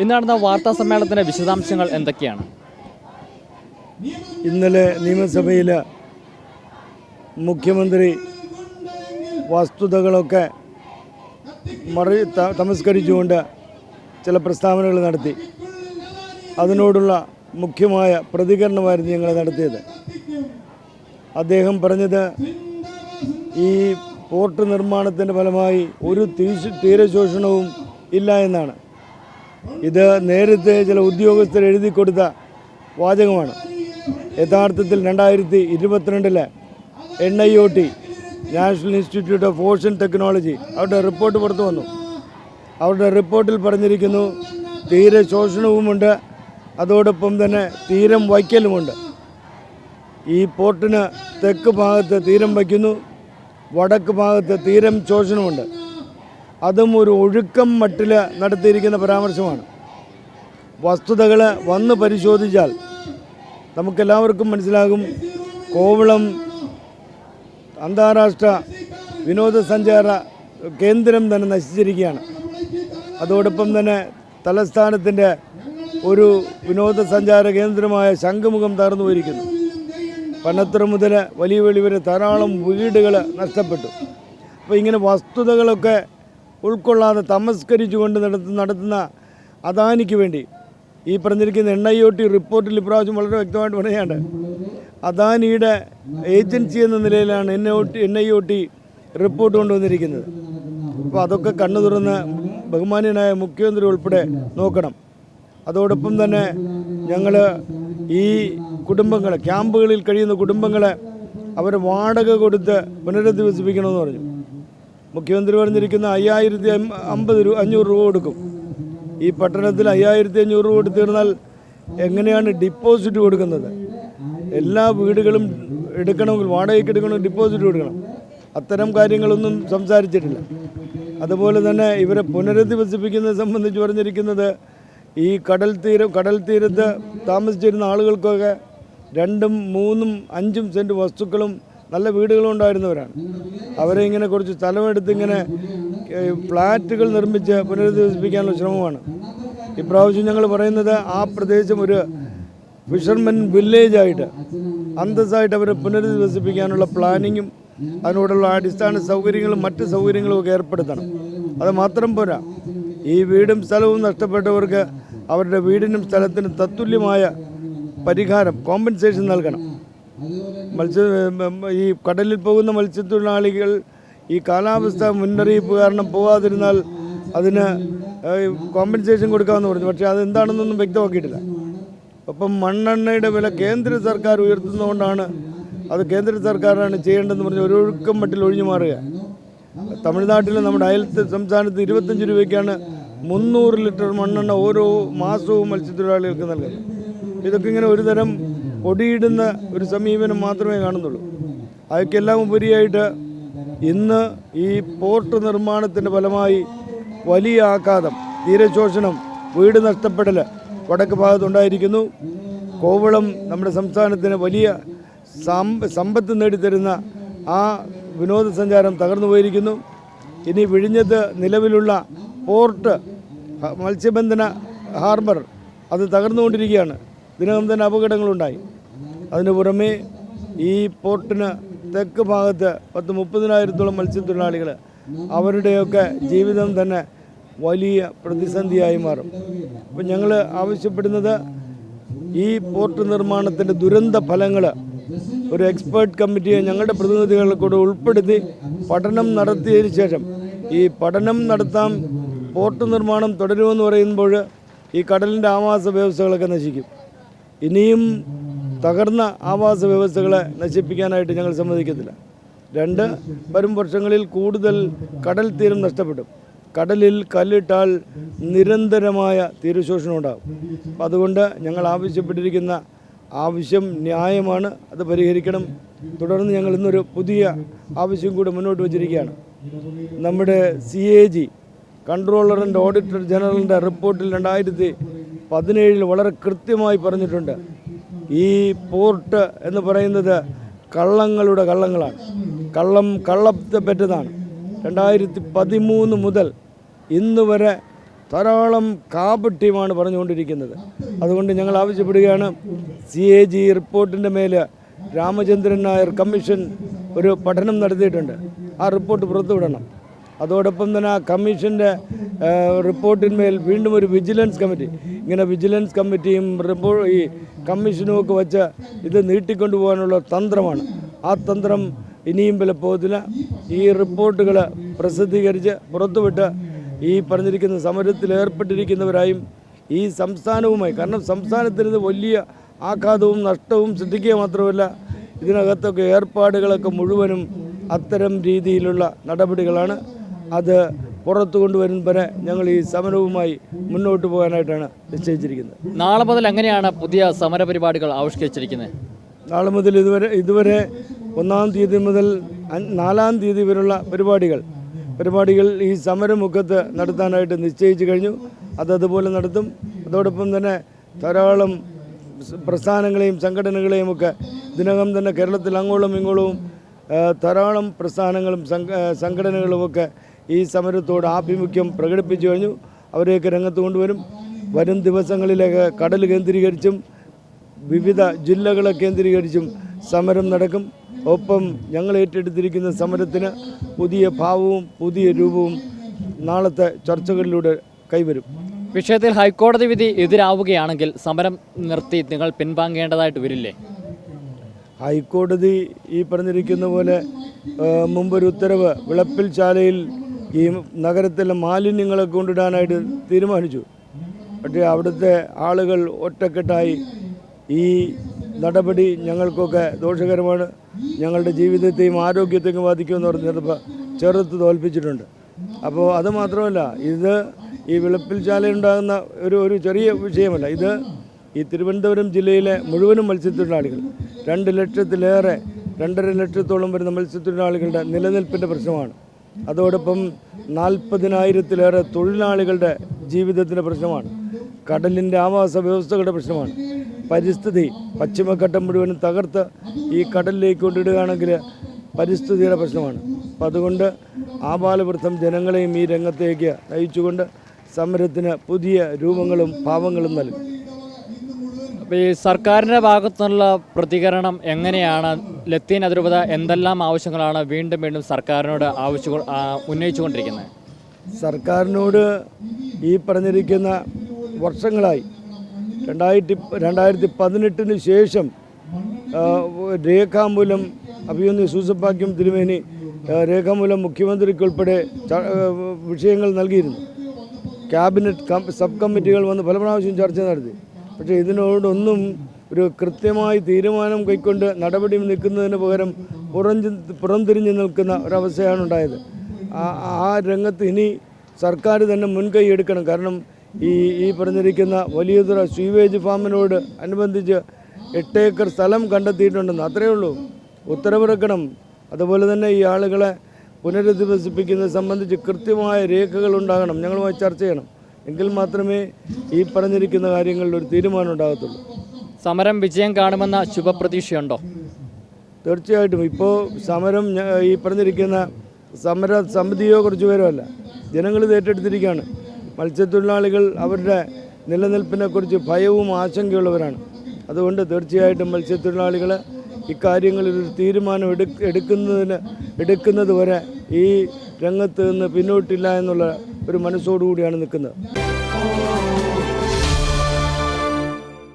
ഇന്ന് നടന്ന വാർത്താ സമ്മേളനത്തിന്റെ വിശദാംശങ്ങൾ എന്തൊക്കെയാണ്? ഇന്നലെ നിയമസഭയിൽ മുഖ്യമന്ത്രി വസ്തുതകളൊക്കെ മറി തമസ്കരിച്ചുകൊണ്ട് ചില പ്രസ്താവനകൾ നടത്തി. അതിനോടുള്ള മുഖ്യമായ പ്രതികരണമായിരുന്നു ഞങ്ങൾ നടത്തിയത്. അദ്ദേഹം പറഞ്ഞത് ഈ പോർട്ട് നിർമ്മാണത്തിന്റെ ഫലമായി ഒരു തീരശോഷണവും ഇല്ല എന്നാണ്. ഇത് നേരത്തെ ചില ഉദ്യോഗസ്ഥർ എഴുതി കൊടുത്ത വാചകമാണ്. യഥാർത്ഥത്തിൽ രണ്ടായിരത്തി ഇരുപത്തിരണ്ടിലെ N I O T national institute of ocean technology അവരുടെ റിപ്പോർട്ട് പുറത്തു വന്നു. അവരുടെ റിപ്പോർട്ടിൽ പറഞ്ഞിരിക്കുന്നു തീരെ ശോഷണവുമുണ്ട് അതോടൊപ്പം തന്നെ തീരം വയ്ക്കലുമുണ്ട്. ഈ പോർട്ടിന് തെക്ക് ഭാഗത്ത് തീരം വയ്ക്കുന്നു വടക്ക് ഭാഗത്ത് തീരം ശോഷണമുണ്ട് അതും ഒരു ഒഴുക്കം മട്ടിൽ നടത്തിയിരിക്കുന്ന പരാമർശമാണ്. വസ്തുതകൾ വന്ന് പരിശോധിച്ചാൽ നമുക്കെല്ലാവർക്കും മനസ്സിലാകും കോവളം അന്താരാഷ്ട്ര വിനോദസഞ്ചാര കേന്ദ്രം തന്നെ നശിച്ചിരിക്കുകയാണ്. അതോടൊപ്പം തന്നെ തലസ്ഥാനത്തിന്റെ ഒരു വിനോദസഞ്ചാര കേന്ദ്രമായ ശംഖുമുഖം തകർന്നു പോയിരിക്കുന്നു. പനത്തറ മുതൽ വലിയ വലിയ വരെ ധാരാളം വീടുകൾ നഷ്ടപ്പെട്ടു. അപ്പോൾ ഇങ്ങനെ വസ്തുതകളൊക്കെ ഉൾക്കൊള്ളാതെ തമസ്കരിച്ചുകൊണ്ട് നടത്തുന്ന നടത്തുന്ന അദാനിക്ക് വേണ്ടി ഈ പറഞ്ഞിരിക്കുന്ന എൻ ഐ ഒ ടി റിപ്പോർട്ടിൽ ഇപ്രാവശ്യം വളരെ വ്യക്തമായിട്ട് പറയുകയാണ്. അദാനിയുടെ ഏജൻസി എന്ന നിലയിലാണ് N O T N I O T report കൊണ്ടുവന്നിരിക്കുന്നത്. അപ്പോൾ അതൊക്കെ കണ്ണു തുറന്ന് ബഹുമാന്യനായ മുഖ്യമന്ത്രി ഉൾപ്പെടെ നോക്കണം. അതോടൊപ്പം തന്നെ ഞങ്ങൾ ഈ കുടുംബങ്ങളെ ക്യാമ്പുകളിൽ കഴിയുന്ന കുടുംബങ്ങളെ അവർ വാടക കൊടുത്ത് പുനരധിവസിപ്പിക്കണമെന്ന് പറഞ്ഞു. മുഖ്യമന്ത്രി പറഞ്ഞിരിക്കുന്ന അയ്യായിരത്തി അമ്പത് രൂപ അഞ്ഞൂറ് രൂപ കൊടുക്കും. ഈ പട്ടണത്തിൽ അയ്യായിരത്തി അഞ്ഞൂറ് രൂപ കൊടുത്തിരുന്നാൽ എങ്ങനെയാണ് ഡിപ്പോസിറ്റ് കൊടുക്കുന്നത്? എല്ലാ വീടുകളും എടുക്കണമെങ്കിൽ വാടകയ്ക്ക് എടുക്കണമെങ്കിൽ ഡിപ്പോസിറ്റ് കൊടുക്കണം. അത്തരം കാര്യങ്ങളൊന്നും സംസാരിച്ചിട്ടില്ല. അതുപോലെ തന്നെ ഇവരെ പുനരധിവസിപ്പിക്കുന്നത് സംബന്ധിച്ച് പറഞ്ഞിരിക്കുന്നത് ഈ കടൽ തീരം കടൽ തീരത്ത് താമസിച്ചിരുന്ന ആളുകൾക്കൊക്കെ രണ്ടും മൂന്നും അഞ്ചും സെന്റ് വസ്തുക്കളും നല്ല വീടുകളും ഉണ്ടായിരുന്നവരാണ്. അവരെ ഇങ്ങനെ കുറച്ച് സ്ഥലമെടുത്ത് ഇങ്ങനെ ഫ്ലാറ്റുകൾ നിർമ്മിച്ച് പുനരധിവസിപ്പിക്കാനുള്ള ശ്രമമാണ്. ഇപ്രാവശ്യം ഞങ്ങൾ പറയുന്നത് ആ പ്രദേശം ഒരു ഫിഷർമെൻ വില്ലേജായിട്ട് അന്തസ്സായിട്ട് അവരെ പുനരധിവസിപ്പിക്കാനുള്ള പ്ലാനിങ്ങും അതിനോടുള്ള അടിസ്ഥാന സൗകര്യങ്ങളും മറ്റ് സൗകര്യങ്ങളും ഒക്കെ ഏർപ്പെടുത്തണം. അത് മാത്രം പോരാ. ഈ വീടും സ്ഥലവും നഷ്ടപ്പെട്ടവർക്ക് അവരുടെ വീടിനും സ്ഥലത്തിനും തത്തുല്യമായ പരിഹാരം കോമ്പൻസേഷൻ നൽകണം. മത്സ്യ ഈ കടലിൽ പോകുന്ന മത്സ്യത്തൊഴിലാളികൾ ഈ കാലാവസ്ഥ മുന്നറിയിപ്പ് കാരണം പോകാതിരുന്നാൽ അതിന് കോമ്പൻസേഷൻ കൊടുക്കാമെന്ന് പറഞ്ഞു. പക്ഷേ അതെന്താണെന്നൊന്നും വ്യക്തമാക്കിയിട്ടില്ല. അപ്പം മണ്ണെണ്ണയുടെ വില കേന്ദ്ര സർക്കാർ ഉയർത്തുന്നതുകൊണ്ടാണ് അത് കേന്ദ്ര സർക്കാരാണ് ചെയ്യേണ്ടതെന്ന് പറഞ്ഞ് ഒരൊഴുക്കം മട്ടിൽ ഒഴിഞ്ഞു മാറുക. തമിഴ്നാട്ടിൽ നമ്മുടെ അയൽത്തെ സംസ്ഥാനത്ത് ഇരുപത്തഞ്ച് രൂപയ്ക്കാണ് മുന്നൂറ് ലിറ്റർ മണ്ണെണ്ണ ഓരോ മാസവും മത്സ്യത്തൊഴിലാളികൾക്ക് നൽകുന്നത്. ഇതൊക്കെ ഇങ്ങനെ ഒരു പൊടിയിടുന്ന ഒരു സമീപനം മാത്രമേ കാണുന്നുള്ളൂ. അതൊക്കെല്ലാം ഉപരിയായിട്ട് ഇന്ന് ഈ പോർട്ട് നിർമ്മാണത്തിന്റെ ഫലമായി വലിയ ആഘാതം തീരശോഷണം വീട് നഷ്ടപ്പെടൽ വടക്ക് ഭാഗത്തുണ്ടായിരിക്കുന്നു കോവളം നമ്മുടെ സംസ്ഥാനത്തിന് വലിയ സമ്പത്ത് നേടിത്തരുന്ന ആ വിനോദസഞ്ചാരം തകർന്നു പോയിരിക്കുന്നു. ഇനി വിഴിഞ്ഞത്ത് നിലവിലുള്ള പോർട്ട് മത്സ്യബന്ധന ഹാർബർ അത് തകർന്നുകൊണ്ടിരിക്കുകയാണ്. ഇതിനകം തന്നെ അപകടങ്ങളുണ്ടായി. അതിന് പുറമേ ഈ പോർട്ടിന് തെക്ക് ഭാഗത്ത് പത്ത് മുപ്പതിനായിരത്തോളം മത്സ്യത്തൊഴിലാളികൾ അവരുടെയൊക്കെ ജീവിതം തന്നെ വലിയ പ്രതിസന്ധിയായി മാറും. അപ്പം ഞങ്ങൾ ആവശ്യപ്പെടുന്നത് ഈ പോർട്ട് നിർമ്മാണത്തിന്റെ ദുരന്ത ഫലങ്ങൾ ഒരു എക്സ്പേർട്ട് കമ്മിറ്റിയെ ഞങ്ങളുടെ പ്രതിനിധികളെ കൂടെ ഉൾപ്പെടുത്തി പഠനം നടത്തിയതിന് ശേഷം ഈ പഠനം നടത്താൻ പോർട്ട് നിർമ്മാണം തുടരുമെന്ന് പറയുമ്പോൾ ഈ കടലിന്റെ ആവാസ വ്യവസ്ഥകളൊക്കെ നശിക്കും. ഇനിയും തകർന്ന ആവാസ വ്യവസ്ഥകളെ നശിപ്പിക്കാനായിട്ട് ഞങ്ങൾ സമ്മതിക്കത്തില്ല. രണ്ട് വരും വർഷങ്ങളിൽ കൂടുതൽ കടൽ തീരം നഷ്ടപ്പെടും. കടലിൽ കല്ലിട്ടാൽ നിരന്തരമായ തീരശോഷണം ഉണ്ടാകും. അപ്പം അതുകൊണ്ട് ഞങ്ങൾ ആവശ്യപ്പെട്ടിരിക്കുന്ന ആവശ്യം ന്യായമാണ്. അത് പരിഹരിക്കണം. തുടർന്ന് ഞങ്ങൾ ഇന്നൊരു പുതിയ ആവശ്യം കൂടി മുന്നോട്ട് വച്ചിരിക്കുകയാണ്. നമ്മുടെ C A G controller and auditor ജനറലിന്റെ റിപ്പോർട്ടിൽ രണ്ടായിരത്തി പതിനേഴിൽ വളരെ കൃത്യമായി പറഞ്ഞിട്ടുണ്ട്. ഈ പോർട്ട് എന്ന് പറയുന്നത് കള്ളങ്ങളുടെ കള്ളങ്ങളാണ്. കള്ളം കള്ളത്തെ പറ്റതാണ് രണ്ടായിരത്തി പതിമൂന്ന് മുതൽ ഇന്ന് വരെ ധാരാളം കാപട്യമാണ് പറഞ്ഞുകൊണ്ടിരിക്കുന്നത്. അതുകൊണ്ട് ഞങ്ങൾ ആവശ്യപ്പെടുകയാണ് സി എ ജി റിപ്പോർട്ടിന്റെ മേൽ രാമചന്ദ്രൻ നായർ കമ്മീഷൻ ഒരു പഠനം നടത്തിയിട്ടുണ്ട്. ആ റിപ്പോർട്ട് പുറത്തുവിടണം. അതോടൊപ്പം തന്നെ ആ കമ്മീഷന്റെ റിപ്പോർട്ടിന്മേൽ വീണ്ടും ഒരു വിജിലൻസ് കമ്മിറ്റി. ഇങ്ങനെ വിജിലൻസ് കമ്മിറ്റിയും റിപ്പോ ഈ കമ്മീഷനും ഒക്കെ വച്ച് ഇത് നീട്ടിക്കൊണ്ടുപോകാനുള്ള തന്ത്രമാണ്. ആ തന്ത്രം ഇനിയും വിലപ്പോകത്തില്ല ഈ റിപ്പോർട്ടുകൾ പ്രസിദ്ധീകരിച്ച് പുറത്തുവിട്ട് ഈ പറഞ്ഞിരിക്കുന്ന സമരത്തിൽ ഏർപ്പെട്ടിരിക്കുന്നവരായും ഈ സംസ്ഥാനവുമായി കാരണം സംസ്ഥാനത്തിന് ഇത് വലിയ ആഘാതവും നഷ്ടവും സിദ്ധിക്കുക മാത്രമല്ല ഇതിനകത്തൊക്കെ ഏർപ്പാടുകളൊക്കെ മുഴുവനും അത്തരം രീതിയിലുള്ള നടപടികളാണ്. അത് പുറത്തു കൊണ്ടുവരും വരെ ഞങ്ങൾ ഈ സമരവുമായി മുന്നോട്ട് പോകാനായിട്ടാണ് നിശ്ചയിച്ചിരിക്കുന്നത്. നാളെ മുതൽ എങ്ങനെയാണ് പുതിയ സമര പരിപാടികൾ ആവിഷ്കരിച്ചിരിക്കുന്നത്? നാളെ മുതൽ ഇതുവരെ ഇതുവരെ ഒന്നാം തീയതി മുതൽ നാലാം തീയതി വരെയുള്ള പരിപാടികൾ പരിപാടികൾ ഈ സമരമുഖത്ത് നടത്താനായിട്ട് നിശ്ചയിച്ചു കഴിഞ്ഞു. അതതുപോലെ നടത്തും. അതോടൊപ്പം തന്നെ ധാരാളം പ്രസ്ഥാനങ്ങളെയും സംഘടനകളെയും ഒക്കെ ഇതിനകം തന്നെ കേരളത്തിൽ അങ്ങോളം ഇങ്ങോളവും ധാരാളം പ്രസ്ഥാനങ്ങളും സംഘ സംഘടനകളുമൊക്കെ ഈ സമരത്തോട് ആഭിമുഖ്യം പ്രകടിപ്പിച്ചു കഴിഞ്ഞു. അവരെയൊക്കെ രംഗത്ത് കൊണ്ടുവരും. വരും ദിവസങ്ങളിലേക്ക് കടൽ കേന്ദ്രീകരിച്ചും വിവിധ ജില്ലകളെ കേന്ദ്രീകരിച്ചും സമരം നടക്കും. ഒപ്പം ഞങ്ങൾ ഏറ്റെടുത്തിരിക്കുന്ന സമരത്തിന് പുതിയ ഭാവവും പുതിയ രൂപവും നാളത്തെ ചർച്ചകളിലൂടെ കൈവരും. വിഷയത്തിൽ ഹൈക്കോടതി വിധി എതിരാവുകയാണെങ്കിൽ സമരം നിർത്തി നിങ്ങൾ പിൻവാങ്ങേണ്ടതായിട്ട് വരില്ലേ? ഹൈക്കോടതി ഈ പറഞ്ഞിരിക്കുന്ന പോലെ മുമ്പൊരു ഉത്തരവ് വിളപ്പിൽ ശാലയിൽ ഈ നഗരത്തിലെ മാലിന്യങ്ങളൊക്കെ കൊണ്ടിടാനായിട്ട് തീരുമാനിച്ചു. പക്ഷേ അവിടുത്തെ ആളുകൾ ഒറ്റക്കെട്ടായി ഈ നടപടി ഞങ്ങൾക്കൊക്കെ ദോഷകരമാണ്. ഞങ്ങളുടെ ജീവിതത്തെയും ആരോഗ്യത്തെയും ബാധിക്കുമെന്ന് പറഞ്ഞപ്പോൾ ചെറുത്ത് തോൽപ്പിച്ചിട്ടുണ്ട്. അപ്പോൾ അത് മാത്രമല്ല ഇത് ഈ വിളപ്പിൽ ചാലയുണ്ടാകുന്ന ഒരു ഒരു ചെറിയ വിഷയമല്ല. ഇത് ഈ തിരുവനന്തപുരം ജില്ലയിലെ മുഴുവനും മത്സ്യത്തൊഴിലാളികൾ രണ്ട് ലക്ഷത്തിലേറെ രണ്ടര ലക്ഷത്തോളം വരുന്ന മത്സ്യത്തൊഴിലാളികളുടെ നിലനിൽപ്പിന്റെ പ്രശ്നമാണ്. അതോടൊപ്പം നാൽപ്പതിനായിരത്തിലേറെ തൊഴിലാളികളുടെ ജീവിതത്തിന്റെ പ്രശ്നമാണ്. കടലിന്റെ ആവാസ വ്യവസ്ഥകളുടെ പ്രശ്നമാണ്. പരിസ്ഥിതി പശ്ചിമഘട്ടം മുഴുവനും തകർത്ത് ഈ കടലിലേക്ക് കൊണ്ടിടുകയാണെങ്കിൽ പരിസ്ഥിതിയുടെ പ്രശ്നമാണ്. അപ്പം അതുകൊണ്ട് ആപാലവൃദ്ധം ജനങ്ങളെയും ഈ രംഗത്തേക്ക് നയിച്ചുകൊണ്ട് സമരത്തിന് പുതിയ രൂപങ്ങളും ഭാവങ്ങളും നൽകും. ഈ സർക്കാരിന്റെ ഭാഗത്തു നിന്നുള്ള പ്രതികരണം എങ്ങനെയാണ്? ലത്തീൻ അതിരൂപത എന്തെല്ലാം ആവശ്യങ്ങളാണ് വീണ്ടും വീണ്ടും സർക്കാരിനോട് ആവശ്യ ഉന്നയിച്ചുകൊണ്ടിരിക്കുന്നത്? സർക്കാരിനോട് ഈ പറഞ്ഞിരിക്കുന്ന വർഷങ്ങളായി രണ്ടായിരത്തി രണ്ടായിരത്തി പതിനെട്ടിന് ശേഷം രേഖാമൂലം അഭിയൊന്ന് സൂസപ്പാക്യം തിരുമേനി രേഖാമൂലം മുഖ്യമന്ത്രിക്കുൾപ്പെടെ വിഷയങ്ങൾ നൽകിയിരുന്നു. ക്യാബിനറ്റ് സബ് കമ്മിറ്റികൾ വന്ന് പല പ്രാവശ്യം ചർച്ച നടത്തി. പക്ഷേ ഇതിനോടൊന്നും ഒരു കൃത്യമായി തീരുമാനം കൈക്കൊണ്ട് നടപടി നിൽക്കുന്നതിന് പകരം പുറഞ്ച് പുറംതിരിഞ്ഞ് നിൽക്കുന്ന ഒരവസ്ഥയാണ് ഉണ്ടായത്. ആ രംഗത്ത് ഇനി സർക്കാർ തന്നെ മുൻകൈ എടുക്കണം. കാരണം ഈ ഈ പറഞ്ഞിരിക്കുന്ന വലിയതുറ സ്വീവേജ് ഫാമിനോട് അനുബന്ധിച്ച് എട്ട് ഏക്കർ സ്ഥലം കണ്ടെത്തിയിട്ടുണ്ടെന്ന് അത്രയേ ഉള്ളൂ. ഉത്തരവിറക്കണം. അതുപോലെ തന്നെ ഈ ആളുകളെ പുനരധിവസിപ്പിക്കുന്നത് സംബന്ധിച്ച് കൃത്യമായ രേഖകൾ ഉണ്ടാകണം. ഞങ്ങളുമായി ചർച്ച ചെയ്യണം. എങ്കിൽ മാത്രമേ ഈ പറഞ്ഞിരിക്കുന്ന കാര്യങ്ങളിൽ ഒരു തീരുമാനം ഉണ്ടാകത്തുള്ളൂ. സമരം വിജയം കാണുമെന്ന ശുഭപ്രതീക്ഷയുണ്ടോ? തീർച്ചയായിട്ടും. ഇപ്പോൾ സമരം ഈ പറഞ്ഞിരിക്കുന്ന സമര സമിതിയോ കുറച്ച് പേരോ അല്ല. ജനങ്ങൾ ഇത് ഏറ്റെടുത്തിരിക്കുകയാണ്. മത്സ്യത്തൊഴിലാളികൾ അവരുടെ നിലനിൽപ്പിനെക്കുറിച്ച് ഭയവും ആശങ്കയുള്ളവരാണ്. അതുകൊണ്ട് തീർച്ചയായിട്ടും മത്സ്യത്തൊഴിലാളികൾ ഇക്കാര്യങ്ങളിൽ ഒരു തീരുമാനം എടു എടുക്കുന്നതിന് എടുക്കുന്നത് വരെ ഈ രംഗത്ത് നിന്ന് പിന്നോട്ടില്ല എന്നുള്ള ഒരു മനസ്സോടുകൂടിയാണ് നിൽക്കുന്നത്.